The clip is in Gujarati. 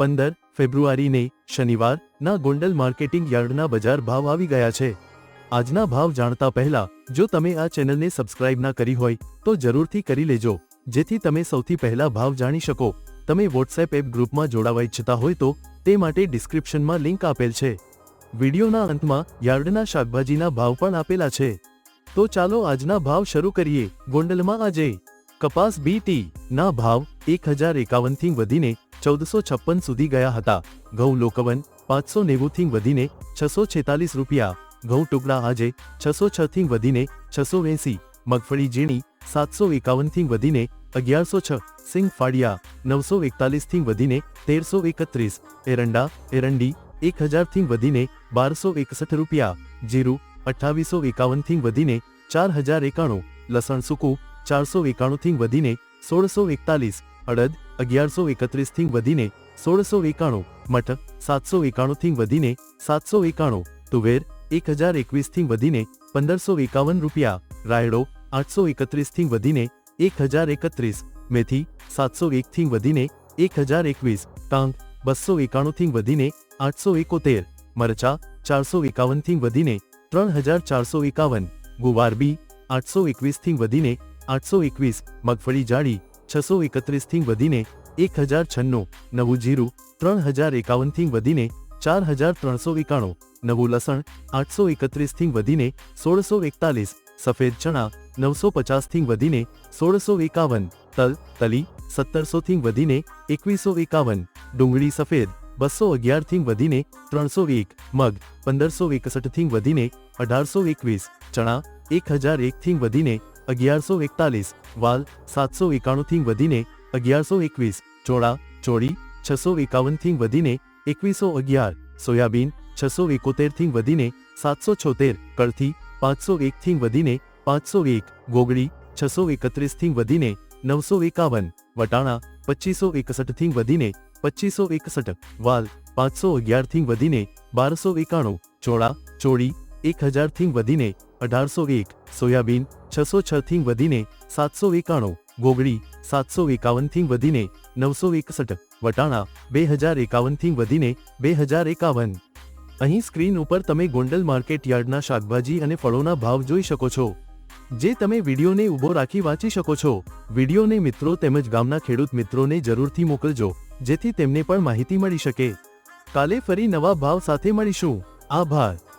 પંદર ફેબ્રુઆરીને શનિવારના ગોંડલ માર્કેટિંગ યાર્ડના બજાર ભાવ આવી ગયા છે. આજના ભાવ જાણતા પહેલા, જો તમે આ ચેનલને સબસ્ક્રાઇબ ના કરી હોય, તો જરૂરથી કરી લેજો, જેથી તમે સૌથી પહેલા ભાવ જાણી શકો. તમે વોટ્સએપ એપ ગ્રુપમાં જોડાવા ઈચ્છતા હોય તો, તે માટે ડિસ્ક્રિપ્શનમાં લિંક આપેલ છે. વિડીયોના અંતમાં યાર્ડના શાકભાજીના ભાવ પણ આપેલા છે. તો ચાલો આજના ભાવ શરૂ કરીએ ગોંડલમાં આજે. કપાસ બીટી ના ભાવ એક હજાર એકાવનથી વધીને ચૌદસો છપ્પન સુધી ગયા હતા. ઘઉં લોકવન પાંચસો નેવુંથી વધીને છસો છેતાલીસ રૂપિયા. ઘઉં ટુકડા આજે છસો છ થી વધીને છસો એંસી. મગફળી ઝીણી સાતસો એકાવનથી વધીને અગિયારસો છ. સિંગ ફાડિયા નવસો એકતાલીસથી વધીને તેરસો એકત્રીસ. એરંડા, એરંડી એક હજારથી વધીને બારસો એકસઠ રૂપિયા. જીરું અઠ્ઠાવીસો એકાવનથી વધીને ચાર હજાર એકાણું. લસણ સૂકું ચારસો એકાણુંથી વધીને સોળસો એકતાલીસ. અડદ અગિયારસો એકત્રીસથી વધીને સોળસો એકાણું, મઠ સાતસો એકાણુંથી વધીને સાતસો એકાણું, તુવેર એક હજાર એકવીસથી વધીને પંદરસો એકાવન રૂપિયા, રાયડો આઠસો એકત્રીસથી વધીને એક હજાર એકત્રીસ, મેથી સાતસો એકથી વધીને એક હજાર એકવીસ ટાંગ બસો એકાણુંથી વધીને આઠસો એકોતેર, મરચા ચારસો એકાવનથી વધીને ત્રણ હજાર ચારસો એકાવન, ગુવારબી આઠસો એકવીસથી વધીને આઠસો એકવીસ, મગફળી જાડી છસો એકત્રીસથી વધીને એક હજાર છન્નું, નવું જીરું ત્રણ હજાર એકાવનથી વધીને ચાર હજાર ત્રણસો એકાણું, નવું લસણ આઠસો એકત્રીસથી વધીને સોળસો એકતાલીસ, સફેદ ચણા નવસો પચાસથી વધીને સોળસો એકાવન, તલ, તલી સત્તરસોથી વધીને એકવીસો એકાવન, ડુંગળી સફેદ બસો અગિયારથી વધીને ત્રણસો એક, મગ પંદરસો એકસઠથી વધીને અઢારસો એકવીસ, ચણા એક હજાર એકથી વધીને અગિયારસો એકતાલીસ, વાલ સાતસો એકાણુંથી વધીને અગિયારસો એકવીસ, ચોળા, ચોળી છસો એકાવનથી વધીને એકવીસો અગિયાર, સોયાબીન છસો એકોતેરથી વધીને સાતસો છોતેર, કળથી પાંચસો એકથી વધીને પાંચસો એક, ગોગળી છસો એકત્રીસથી વધીને નવસો એકાવન, વટાણા પચીસો એકસઠથી વધીને પચીસો એકસઠ, વાલ પાંચસો અગિયારથી વધીને બારસો એકાણું, ચોળા ચોળી એક હજારથી વધીને અઢારસો એક, સોયાબીન છસો છથી વધીને સાતસો એકાણું, ગોગળી સાતસો એકાવનથી વધીને નવસો એકસઠ, વટાણા બે હજાર એકાવનથી વધીને બે હજાર એકાવન. અહીં સ્ક્રીન ઉપર તમે ગોંડલ માર્કેટ યાર્ડના શાકભાજી અને ફળોના ભાવ જોઈ શકો છો. જે તમે વિડીયોને ઊભો રાખી વાંચી શકો છો. વિડીયોને મિત્રો તેમજ ગામના ખેડૂત મિત્રોને જરૂરથી મોકલજો, જેથી તેમને પણ માહિતી મળી શકે. કાલે ફરી નવા ભાવ સાથે મળીશું. આભાર.